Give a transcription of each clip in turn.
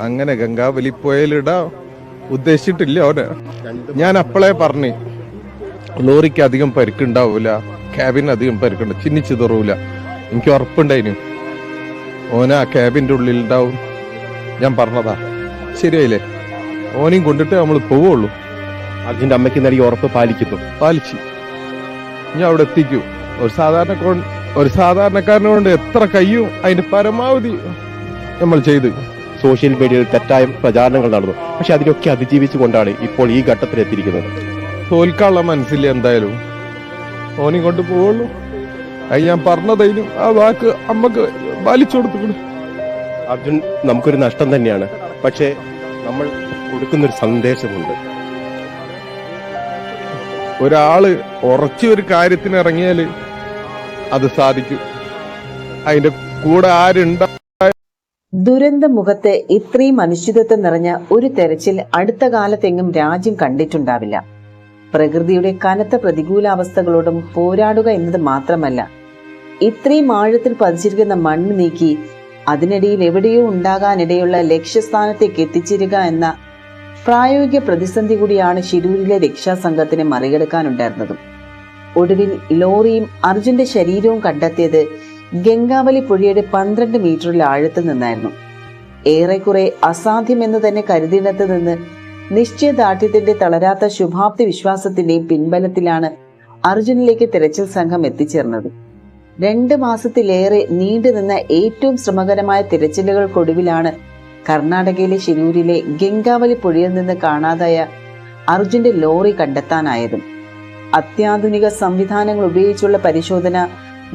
അങ്ങനെ ഗംഗാവലി പുഴയിലിടാൻ ഉദ്ദേശിച്ചിട്ടില്ല അവന്. ഞാൻ അപ്പോഴേ പറഞ്ഞു ലോറിക്ക് അധികം പരിക്കുണ്ടാവൂല ക്യാബിന് അധികം പരിക്കുണ്ട് ചിന്നിച്ചിതറൂല എനിക്ക് ഉറപ്പുണ്ടായിനു. ഓന ആ ക്യാബിന്റെ ഉള്ളിൽ ഉണ്ടാവും. ഞാൻ പറഞ്ഞതാ. ശരിയായില്ലേ? ഓനെയും കൊണ്ടിട്ട് നമ്മൾ പോവുള്ളൂ. അർജുന്റെ അമ്മയ്ക്ക് നൽകിയ ഉറപ്പ് പാലിക്കുന്നു. പാലിച്ചു. ഞാൻ അവിടെ എത്തിക്കൂ. ഒരു സാധാരണ ഒരു സാധാരണക്കാരനെ കൊണ്ട് എത്ര കയ്യും അതിന്റെ പരമാവധി നമ്മൾ ചെയ്തു. സോഷ്യൽ മീഡിയയിൽ തെറ്റായ പ്രചാരണങ്ങൾ നടന്നു. പക്ഷെ അതിനൊക്കെ അതിജീവിച്ചുകൊണ്ടാണ് ഇപ്പോൾ ഈ ഘട്ടത്തിൽ എത്തിയിരിക്കുന്നത് തോൽക്കാനുള്ള മനസ്സില്ല എന്തായാലും. ഓനി കൊണ്ട് പോവുള്ളൂ. അത് ഞാൻ പറഞ്ഞതൈനും ആ വാക്ക് അമ്മയ്ക്ക് പാലിച്ചു കൊടുത്തു അർജുൻ നമുക്കൊരു നഷ്ടം തന്നെയാണ്. പക്ഷേ നമ്മൾ കൊടുക്കുന്നൊരു സന്ദേശമുണ്ട്. ഒരാൾ ഉറച്ച ഒരു കാര്യത്തിന് ഇറങ്ങിയാൽ അത് സാധിക്കും. അതിന്റെ കൂടെ ആരുണ്ട ദുരന്ത മുഖത്ത് ഇത്രയും അനിശ്ചിതത്വം നിറഞ്ഞ ഒരു തെരച്ചിൽ അടുത്ത കാലത്തെങ്ങും രാജ്യം കണ്ടിട്ടുണ്ടാവില്ല. പ്രകൃതിയുടെ കനത്ത പ്രതികൂലാവസ്ഥകളോടും പോരാടുക എന്നത് മാത്രമല്ല ഇത്രയും ആഴത്തിൽ പതിച്ചിരിക്കുന്ന മണ്ണ് നീക്കി അതിനിടയിൽ എവിടെയോ ഉണ്ടാകാനിടയുള്ള ലക്ഷ്യസ്ഥാനത്തേക്ക് എത്തിച്ചേരുക എന്ന പ്രായോഗിക പ്രതിസന്ധി കൂടിയാണ് ശിരൂരിലെ രക്ഷാസംഘത്തിന് മറികടക്കാനുണ്ടായിരുന്നതും. ഒടുവിൽ ലോറിയും അർജുന്റെ ശരീരവും കണ്ടെത്തിയത് ഗംഗാവലി പുഴയുടെ പന്ത്രണ്ട് മീറ്ററിൽ ആഴത്തിൽ നിന്നായിരുന്നു. ഏറെക്കുറെ അസാധ്യമെന്ന് തന്നെ കരുതിയിടത്ത് നിന്ന് നിശ്ചയദാർഢ്യത്തിന്റെ തളരാത്ത ശുഭാപ്തി വിശ്വാസത്തിന്റെയും പിൻബലത്തിലാണ് അർജുനിലേക്ക് തിരച്ചിൽ സംഘം എത്തിച്ചേർന്നത്. രണ്ട് മാസത്തിലേറെ നീണ്ടുനിന്ന ഏറ്റവും ശ്രമകരമായ തിരച്ചിലുകൾക്കൊടുവിലാണ് കർണാടകയിലെ ശിരൂരിലെ ഗംഗാവലി പുഴയിൽ നിന്ന് കാണാതായ അർജുന്റെ ലോറി കണ്ടെത്താനായതും. അത്യാധുനിക സംവിധാനങ്ങൾ ഉപയോഗിച്ചുള്ള പരിശോധന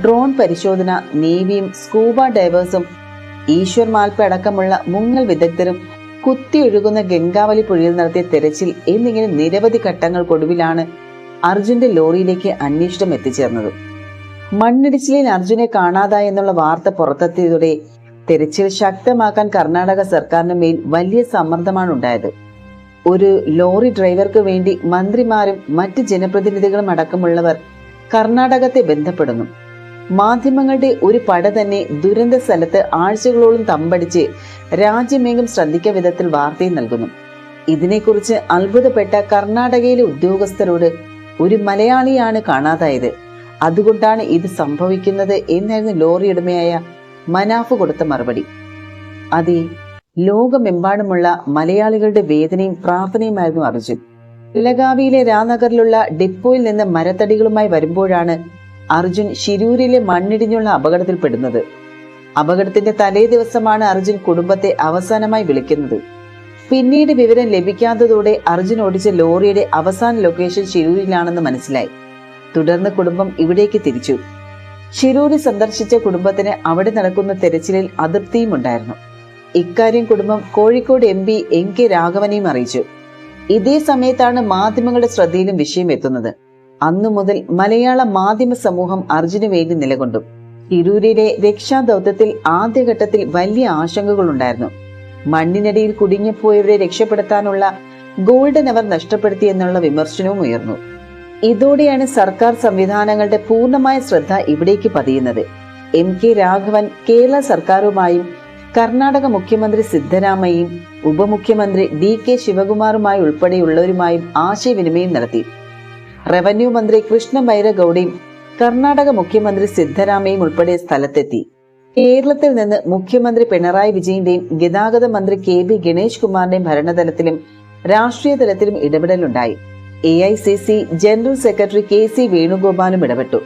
ഡ്രോൺ പരിശോധന നേവിയും സ്കൂബ ഡൈവേഴ്സും ഈശ്വർ മാൽപ്പ അടക്കമുള്ള മുങ്ങൽ വിദഗ്ധരും കുത്തിയൊഴുകുന്ന ഗംഗാവലി പുഴയിൽ നടത്തിയ തെരച്ചിൽ എന്നിങ്ങനെ നിരവധി ഘട്ടങ്ങൾക്കൊടുവിലാണ് അർജുന്റെ ലോറിയിലേക്ക് അന്വേഷണം എത്തിച്ചേർന്നത്. മണ്ണിടിച്ചിലിൽ അർജുനെ കാണാതായി എന്നുള്ള വാർത്ത പുറത്തെത്തിയതോടെ തെരച്ചിൽ ശക്തമാക്കാൻ കർണാടക സർക്കാരിന് മേൽ വലിയ സമ്മർദ്ദമാണ് ഉണ്ടായത് ഒരു ലോറി ഡ്രൈവർക്ക് വേണ്ടി മന്ത്രിമാരും മറ്റ് ജനപ്രതിനിധികളും അടക്കമുള്ളവർ കർണാടകത്തെ ബന്ധപ്പെടുന്നു. മാധ്യമങ്ങളുടെ ഒരു പട തന്നെ ദുരന്ത സ്ഥലത്ത് ആഴ്ചകളോളം തമ്പടിച്ച് രാജ്യമെങ്ങും ശ്രദ്ധിക്ക വിധത്തിൽ വാർത്തയും നൽകുന്നു. ഇതിനെക്കുറിച്ച് അത്ഭുതപ്പെട്ട കർണാടകയിലെ ഉദ്യോഗസ്ഥരോട് ഒരു മലയാളിയാണ് കാണാതായത്. അതുകൊണ്ടാണ് ഇത് സംഭവിക്കുന്നത് എന്നായിരുന്നു ലോറി ഉടമയായ മനാഫ് കൊടുത്ത മറുപടി. അതെ ലോകമെമ്പാടുമുള്ള മലയാളികളുടെ വേദനയും പ്രാർത്ഥനയുമായിരുന്നു അർജുൻ. ലഗാവിയിലെ രാനഗറിലുള്ള ഡിപ്പോയിൽ നിന്ന് മരത്തടികളുമായി വരുമ്പോഴാണ് അർജുൻ ശിരൂരിലെ മണ്ണിടിഞ്ഞുള്ള അപകടത്തിൽപ്പെടുന്നത്. അപകടത്തിന്റെ തലേ ദിവസമാണ് അർജുൻ കുടുംബത്തെ അവസാനമായി വിളിക്കുന്നത്. പിന്നീട് വിവരം ലഭിക്കാത്തതോടെ അർജുൻ ഓടിച്ച ലോറിയുടെ അവസാന ലൊക്കേഷൻ ശിരൂരിലാണെന്ന് മനസ്സിലായി. തുടർന്ന് കുടുംബം ഇവിടേക്ക് തിരിച്ചു. ശിരൂരി സന്ദർശിച്ച കുടുംബത്തിന് അവിടെ നടക്കുന്ന തെരച്ചിലിൽ അതൃപ്തിയും ഉണ്ടായിരുന്നു. ഇക്കാര്യം കുടുംബം Kozhikode M P N K രാഘവനെയും അറിയിച്ചു. ഇതേ സമയത്താണ് മാധ്യമങ്ങളുടെ ശ്രദ്ധയിലും വിഷയം എത്തുന്നത്. അന്നു മുതൽ മലയാള മാധ്യമ സമൂഹം അർജുന് വേണ്ടി നിലകൊണ്ടു. തിരൂരിലെ രക്ഷാദൗത്യത്തിൽ ആദ്യഘട്ടത്തിൽ വലിയ ആശങ്കകളുണ്ടായിരുന്നു. മണ്ണിനടിയിൽ കുടുങ്ങിപ്പോയവരെ രക്ഷപ്പെടുത്താനുള്ള ഗോൾഡൻ അവർ നഷ്ടപ്പെടുത്തി എന്നുള്ള വിമർശനവും ഉയർന്നു. ഇതോടെയാണ് സർക്കാർ സംവിധാനങ്ങളുടെ പൂർണമായ ശ്രദ്ധ ഇവിടേക്ക് പതിയുന്നത്. എം കെ രാഘവൻ കേരള സർക്കാരുമായും കർണാടക മുഖ്യമന്ത്രി സിദ്ധരാമയ്യയും ഉപമുഖ്യമന്ത്രി ഡി കെ ശിവകുമാറുമായി ഉൾപ്പെടെയുള്ളവരുമായും ആശയവിനിമയം നടത്തി. റവന്യൂ മന്ത്രി കൃഷ്ണ ബൈരഗൌഡയും കർണാടക മുഖ്യമന്ത്രി സിദ്ധരാമയും ഉൾപ്പെടെ സ്ഥലത്തെത്തി. കേരളത്തിൽ നിന്ന് മുഖ്യമന്ത്രി പിണറായി വിജയന്റെയും ഗതാഗത മന്ത്രി കെ ബി ഗണേഷ് കുമാറിന്റെയും ഭരണതലത്തിലും രാഷ്ട്രീയ തലത്തിലും ഇടപെടലുണ്ടായി. A I C C general secretary K C വേണുഗോപാലും ഇടപെട്ടു.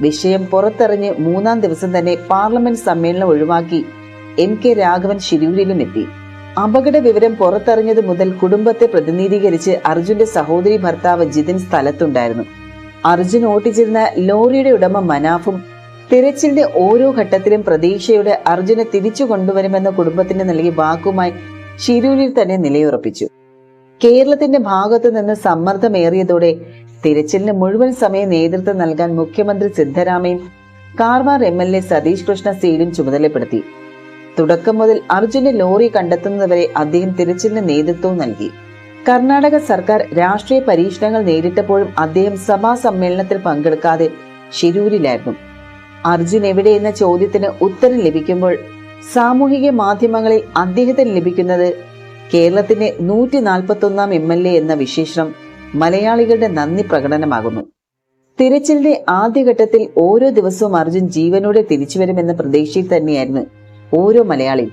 വിഷയം പുറത്തെറിഞ്ഞ് മൂന്നാം ദിവസം തന്നെ പാർലമെന്റ് സമ്മേളനം ഒഴിവാക്കി എം കെ രാഘവൻ ശിരൂരിലും എത്തി. അപകട വിവരം പുറത്തറിഞ്ഞത് മുതൽ കുടുംബത്തെ പ്രതിനിധീകരിച്ച് അർജുന്റെ സഹോദരി ഭർത്താവ് ജിതിൻ സ്ഥലത്തുണ്ടായിരുന്നു. അർജുൻ ഓട്ടിച്ചിരുന്ന ലോറിയുടെ ഉടമ മനാഫും തിരച്ചിലിന്റെ ഓരോ ഘട്ടത്തിലും പ്രതീക്ഷയോടെ അർജുനെ തിരിച്ചു കൊണ്ടുവരുമെന്ന കുടുംബത്തിന് നൽകിയ വാക്കുമായി ശിരൂരിൽ തന്നെ നിലയുറപ്പിച്ചു. കേരളത്തിന്റെ ഭാഗത്തു നിന്ന് സമ്മർദ്ദമേറിയതോടെ തിരച്ചിലിന് മുഴുവൻ സമയം നേതൃത്വം നൽകാൻ മുഖ്യമന്ത്രി സിദ്ധരാമയും Karwar M L A Satish Krishna സീലും ചുമതലപ്പെടുത്തി. തുടക്കം മുതൽ അർജുന് ലോറി കണ്ടെത്തുന്നതുവരെ അദ്ദേഹം തിരച്ചിലിന് നേതൃത്വം നൽകി. കർണാടക സർക്കാർ രാഷ്ട്രീയ പരീക്ഷണങ്ങൾ നേരിട്ടപ്പോഴും അദ്ദേഹം സഭാ സമ്മേളനത്തിൽ പങ്കെടുക്കാതെ ശിരൂരിലായിരുന്നു. അർജുൻ എന്ന ചോദ്യത്തിന് ഉത്തരം ലഭിക്കുമ്പോൾ സാമൂഹിക മാധ്യമങ്ങളിൽ അദ്ദേഹത്തിന് ലഭിക്കുന്നത് കേരളത്തിന്റെ നൂറ്റി നാൽപ്പത്തി ഒന്നാം എം എൽ എ എന്ന വിശേഷണം മലയാളികളുടെ നന്ദി പ്രകടനമാകുന്നു. തിരച്ചിലിന്റെ ആദ്യഘട്ടത്തിൽ ഓരോ ദിവസവും അർജുൻ ജീവനോടെ തിരിച്ചുവരുമെന്ന പ്രതീക്ഷയിൽ തന്നെയായിരുന്നു ഓരോ മലയാളിയും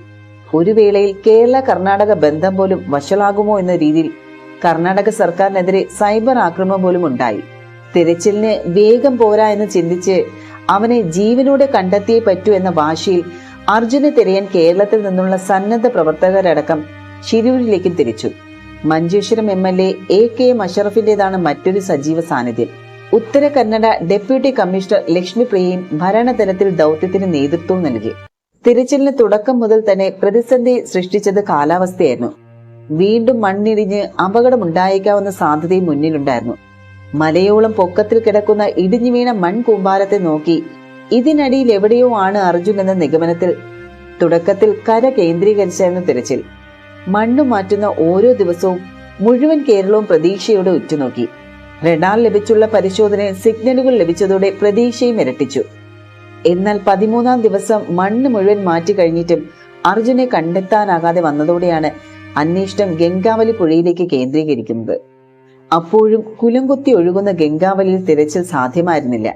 ഒരു വേളയിൽ കേരള കർണാടക ബന്ധം പോലും വഷളാകുമോ എന്ന രീതിയിൽ കർണാടക സർക്കാരിനെതിരെ സൈബർ ആക്രമണം പോലും ഉണ്ടായി. തിരച്ചിലിന് വേഗം പോരാ എന്ന് ചിന്തിച്ച് അവനെ ജീവനോടെ കണ്ടെത്തിയേ പറ്റൂ എന്ന വാശിയിൽ അർജുനെ തിരയാൻ കേരളത്തിൽ നിന്നുള്ള സന്നദ്ധ പ്രവർത്തകരടക്കം ശിരൂരിലേക്കും തിരിച്ചു. Manjeshwaram M L A A K M അഷറഫിന്റേതാണ് മറ്റൊരു സജീവ സാന്നിധ്യം. ഉത്തര കന്നഡ ഡെപ്യൂട്ടി കമ്മീഷണർ ലക്ഷ്മിപ്രിയയും ഭരണതലത്തിൽ ദൗത്യത്തിന് നേതൃത്വം നൽകി. തിരച്ചിലിന് തുടക്കം മുതൽ തന്നെ പ്രതിസന്ധി സൃഷ്ടിച്ചത് കാലാവസ്ഥയായിരുന്നു. വീണ്ടും മണ്ണിടിഞ്ഞ് അപകടമുണ്ടായേക്കാവുന്ന സാധ്യതയും മുന്നിലുണ്ടായിരുന്നു. മലയോളം പൊക്കത്തിൽ കിടക്കുന്ന ഇടിഞ്ഞു വീണ മൺകൂമ്പാരത്തെ നോക്കി ഇതിനടിയിൽ എവിടെയോ ആണ് അർജുൻ എന്ന നിഗമനത്തിൽ തുടക്കത്തിൽ കര കേന്ദ്രീകരിച്ചായിരുന്നു തിരച്ചിൽ. മണ്ണു മാറ്റുന്ന ഓരോ ദിവസവും മുഴുവൻ കേരളവും പ്രതീക്ഷയോടെ ഉറ്റുനോക്കി. റഡാർ ലഭിച്ചുള്ള പരിശോധന സിഗ്നലുകൾ ലഭിച്ചതോടെ പ്രതീക്ഷയും ഇരട്ടിച്ചു. എന്നാൽ പതിമൂന്നാം ദിവസം മണ്ണ് മുഴുവൻ മാറ്റി കഴിഞ്ഞിട്ടും അർജുനെ കണ്ടെത്താനാകാതെ വന്നതോടെയാണ് അന്വേഷണം ഗംഗാവലി പുഴയിലേക്ക് കേന്ദ്രീകരിക്കുന്നത്. അപ്പോഴും കുലംകുത്തി ഒഴുകുന്ന ഗംഗാവലിയിൽ തിരച്ചിൽ സാധ്യമായിരുന്നില്ല.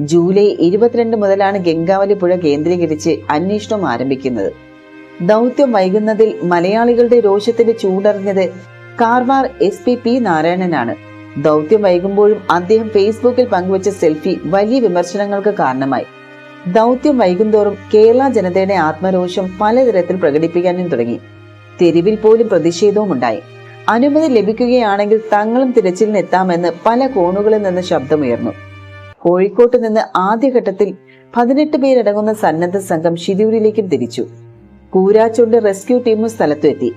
ജൂലൈ ഇരുപത്തിരണ്ട് മുതലാണ് ഗംഗാവലി പുഴ കേന്ദ്രീകരിച്ച് അന്വേഷണം ആരംഭിക്കുന്നത്. ദൗത്യം വൈകുന്നതിൽ മലയാളികളുടെ രോഷത്തിന്റെ ചൂടറിഞ്ഞത് കാർവാർ എസ് പി പി നാരായണനാണ്. ദൗത്യം വൈകുമ്പോഴും അദ്ദേഹം ഫേസ്ബുക്കിൽ പങ്കുവച്ച സെൽഫി വലിയ വിമർശനങ്ങൾക്ക് കാരണമായി. ദൗത്യം വൈകുന്തോറും കേരള ജനതയുടെ ആത്മരോഷം പലതരത്തിൽ പ്രകടിപ്പിക്കാനും തുടങ്ങി. തെരുവിൽ പോലും പ്രതിഷേധവും ഉണ്ടായി അനുമതി ലഭിക്കുകയാണെങ്കിൽ തങ്ങളും തിരച്ചിലിന് എത്താമെന്ന് പല കോണുകളിൽ നിന്ന് ശബ്ദമുയർന്നു. കോഴിക്കോട്ട് നിന്ന് ആദ്യഘട്ടത്തിൽ പതിനെട്ട് പേരടങ്ങുന്ന സന്നദ്ധ സംഘം ഷിരൂരിലേക്കും തിരിച്ചു. കൂരാച്ചുണ്ട് റെസ്ക്യൂ ടീമും സ്ഥലത്തെത്തി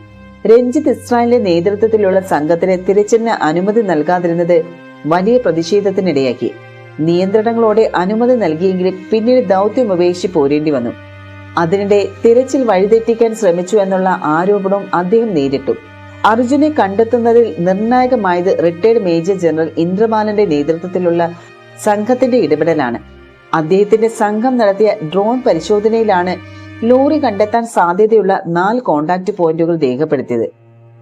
രഞ്ജിത്ത് ഇസ്രായേലിന്റെ നേതൃത്വത്തിലുള്ള സംഘത്തിന് തിരച്ചിലിന് അനുമതി നൽകാതിരുന്നത് വലിയ പ്രതിഷേധത്തിനിടയാക്കി. നിയന്ത്രണങ്ങളോടെ അനുമതി നൽകിയെങ്കിലും പിന്നീട് ദൗത്യം ഉപേക്ഷിച്ച് പോരേണ്ടി വന്നു. അതിനിടെ തിരച്ചിൽ വഴിതെറ്റിക്കാൻ ശ്രമിച്ചു എന്നുള്ള ആരോപണവും അദ്ദേഹം നേരിട്ടു. അർജുനെ കണ്ടെത്തുന്നതിൽ നിർണായകമായത് റിട്ടയർഡ് മേജർ ജനറൽ ഇന്ദ്രമാലന്റെ നേതൃത്വത്തിലുള്ള സംഘത്തിന്റെ ഇടപെടലാണ്. അദ്ദേഹത്തിന്റെ സംഘം നടത്തിയ ഡ്രോൺ പരിശോധനയിലാണ് ലോറി കണ്ടെത്താൻ സാധ്യതയുള്ള നാല് കോണ്ടാക്ട് പോയിന്റുകൾ രേഖപ്പെടുത്തിയത്.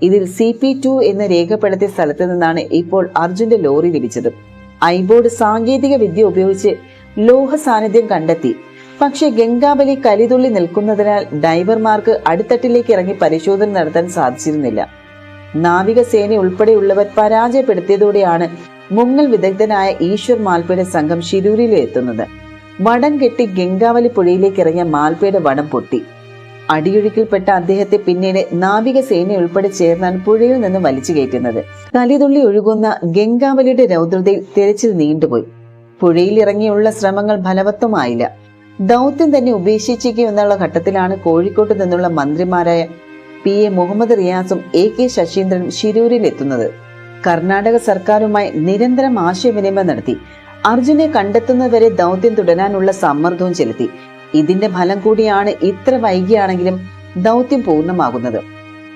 ഇതിൽ സി പി ടു എന്ന് രേഖപ്പെടുത്തിയ സ്ഥലത്ത് നിന്നാണ് ഇപ്പോൾ അർജുന്റെ ലോറി ലഭിച്ചത്. ഐബോർഡ് സാങ്കേതിക വിദ്യ ഉപയോഗിച്ച് ലോഹ സാന്നിധ്യം കണ്ടെത്തി. പക്ഷേ ഗംഗാബലി കലിതുള്ളി നിൽക്കുന്നതിനാൽ ഡൈവർമാർക്ക് അടിത്തട്ടിലേക്ക് ഇറങ്ങി പരിശോധന നടത്താൻ സാധിച്ചിരുന്നില്ല. നാവികസേന ഉൾപ്പെടെയുള്ളവർ പരാജയപ്പെടുത്തിയതോടെയാണ് മുങ്ങൽ വിദഗ്ധനായ ഈശ്വർ മാൽപ്പയുടെ സംഘം ശിരൂരിലെത്തുന്നത്. വടം കെട്ടി ഗംഗാവലി പുഴയിലേക്ക് ഇറങ്ങിയ മാൽപ്പയുടെ വടം പൊട്ടി. അടിയൊഴുക്കിൽപ്പെട്ട അദ്ദേഹത്തെ പിന്നീട് നാവികസേന ഉൾപ്പെടെ ചേർന്നാണ് പുഴയിൽ നിന്ന് വലിച്ചു കയറ്റുന്നത്. കലിതുള്ളി ഒഴുകുന്ന ഗംഗാവലിയുടെ രൗദ്രതയിൽ തിരച്ചിൽ നീണ്ടുപോയി. പുഴയിൽ ഇറങ്ങിയുള്ള ശ്രമങ്ങൾ ഫലവത്വമായില്ല ദൗത്യം തന്നെ ഉപേക്ഷിച്ചേക്കും എന്നുള്ള ഘട്ടത്തിലാണ് കോഴിക്കോട്ട് നിന്നുള്ള മന്ത്രിമാരായ പി എ മുഹമ്മദ് റിയാസും എ കെ ശശീന്ദ്രനും ശിരൂരിൽ എത്തുന്നത് കർണാടക സർക്കാരുമായി നിരന്തരം ആശയവിനിമയം നടത്തി. അർജുനെ കണ്ടെത്തുന്നതുവരെ ദൗത്യം തുടരാനുള്ള സമ്മർദ്ദവും ചെലുത്തി. ഇതിന്റെ ഫലം കൂടിയാണ് ഇത്ര വൈകിയാണെങ്കിലും ദൗത്യം പൂർണമാകുന്നത്.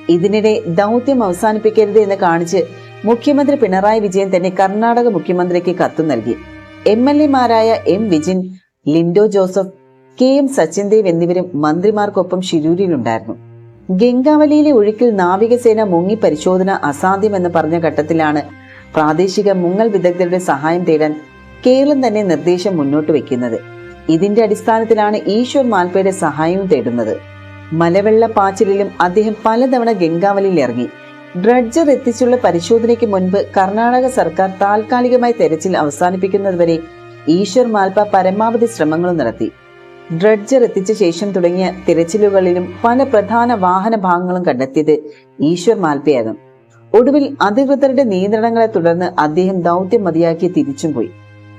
ഇതിനിടെ ദൗത്യം അവസാനിപ്പിക്കരുത് എന്ന് കാണിച്ച് മുഖ്യമന്ത്രി പിണറായി വിജയൻ തന്നെ കർണാടക മുഖ്യമന്ത്രിക്ക് കത്ത് നൽകി. M L എമാരായ M Vijin Lindo Joseph K M Sachin Dev എന്നിവരും മന്ത്രിമാർക്കൊപ്പം ഷിരൂരിലുണ്ടായിരുന്നു ഗംഗാവലിയിലെ ഒഴുക്കിൽ നാവികസേന മുങ്ങി പരിശോധന അസാധ്യമെന്ന് പറഞ്ഞ ഘട്ടത്തിലാണ് പ്രാദേശിക മുങ്ങൽ വിദഗ്ധരുടെ സഹായം തേടാൻ കേരളം തന്നെ നിർദ്ദേശം മുന്നോട്ട് വെക്കുന്നത് ഇതിന്റെ അടിസ്ഥാനത്തിലാണ് ഈശ്വർ മാൽപ്പയുടെ സഹായവും തേടുന്നത്. മലവെള്ള പാച്ചിലിലും അദ്ദേഹം പലതവണ ഗംഗാവലിയിൽ ഇറങ്ങി. ഡ്രഡ്ജർ എത്തിച്ചുള്ള പരിശോധനയ്ക്ക് മുൻപ് കർണാടക സർക്കാർ താൽക്കാലികമായി തെരച്ചിൽ അവസാനിപ്പിക്കുന്നതുവരെ ഈശ്വർ മാൽപ പരമാവധി ശ്രമങ്ങൾ നടത്തി. ഡ്രഡ്ജർ എത്തിച്ച ശേഷം തുടങ്ങിയ തിരച്ചിലുകളിലും പല പ്രധാന വാഹന ഭാഗങ്ങളും കണ്ടെത്തിയത് ഈശ്വർ മാൽപ്പയായിരുന്നു ഒടുവിൽ അധികൃതരുടെ നിയന്ത്രണങ്ങളെ തുടർന്ന് അദ്ദേഹം ദൗത്യം മതിയാക്കി തിരിച്ചും പോയി.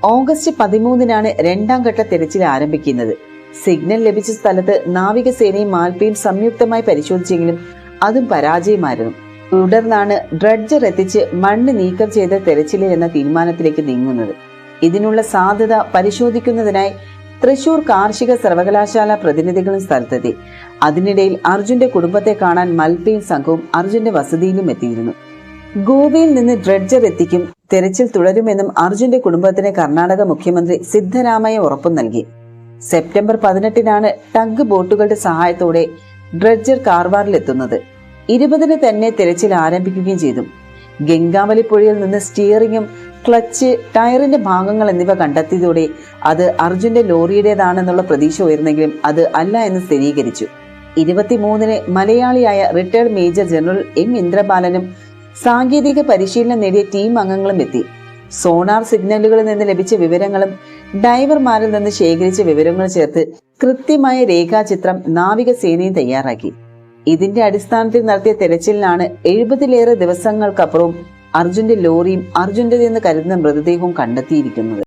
ഓഗസ്റ്റ് പതിമൂന്നിനാണ് രണ്ടാം ഘട്ട തെരച്ചിൽ ആരംഭിക്കുന്നത്. സിഗ്നൽ ലഭിച്ച സ്ഥലത്ത് നാവികസേനയും മാൽപ്പയും സംയുക്തമായി പരിശോധിച്ചെങ്കിലും അതും പരാജയമായിരുന്നു. തുടർന്നാണ് ഡ്രഡ്ജർ എത്തിച്ച് മണ്ണ് നീക്കം ചെയ്ത തെരച്ചിൽ എന്ന തീരുമാനത്തിലേക്ക് നീങ്ങുന്നത്. ഇതിനുള്ള സാധ്യത പരിശോധിക്കുന്നതിനായി തൃശൂർ കാർഷിക സർവകലാശാല പ്രതിനിധികളും സ്ഥലത്തെത്തി. അതിനിടയിൽ അർജുന്റെ കുടുംബത്തെ കാണാൻ മൽപ്പയും സംഘവും അർജുന്റെ വസതിയിലും എത്തിയിരുന്നു. ഗോവയിൽ നിന്ന് ഡ്രഡ്ജർ എത്തിക്കും തെരച്ചിൽ തുടരുമെന്നും അർജുന്റെ കുടുംബത്തിന് കർണാടക മുഖ്യമന്ത്രി സിദ്ധരാമയ്യ ഉറപ്പു നൽകി. സെപ്റ്റംബർ പതിനെട്ടിനാണ് ടഗ് ബോട്ടുകളുടെ സഹായത്തോടെ ഡ്രഡ്ജർ കാർവാറിലെത്തുന്നത്. ഇരുപതിന് തന്നെ തെരച്ചിൽ ആരംഭിക്കുകയും ചെയ്തു. ഗംഗാവലി പുഴയിൽ നിന്ന് സ്റ്റിയറിങ്ങും ക്ലച്ച് ടയറിന്റെ ഭാഗങ്ങൾ എന്നിവ കണ്ടെത്തിയതോടെ അത് അർജുന്റെ ലോറിയുടേതാണെന്നുള്ള പ്രതീക്ഷ ഉയർന്നെങ്കിലും അത് അല്ല എന്ന് സ്ഥിരീകരിച്ചു. ഇരുപത്തിമൂന്നിന് മലയാളിയായ റിട്ടയർഡ് മേജർ ജനറൽ എം ഇന്ദ്രബാലനും സാങ്കേതിക പരിശീലനം നേടിയ ടീം അംഗങ്ങളും എത്തി. സോണാർ സിഗ്നലുകളിൽ നിന്ന് ലഭിച്ച വിവരങ്ങളും ഡൈവർമാരിൽ നിന്ന് ശേഖരിച്ച വിവരങ്ങൾ ചേർത്ത് കൃത്യമായ രേഖാചിത്രം നാവികസേനയും തയ്യാറാക്കി. ഇതിന്റെ അടിസ്ഥാനത്തിൽ നടത്തിയ തെരച്ചിലിനാണ് എഴുപതിലേറെ ദിവസങ്ങൾക്കപ്പുറവും അർജുന്റെ ലോറിയും അർജുന്റേതെന്ന് കരുതുന്ന മൃതദേഹവും കണ്ടെത്തിയിരിക്കുന്നത്.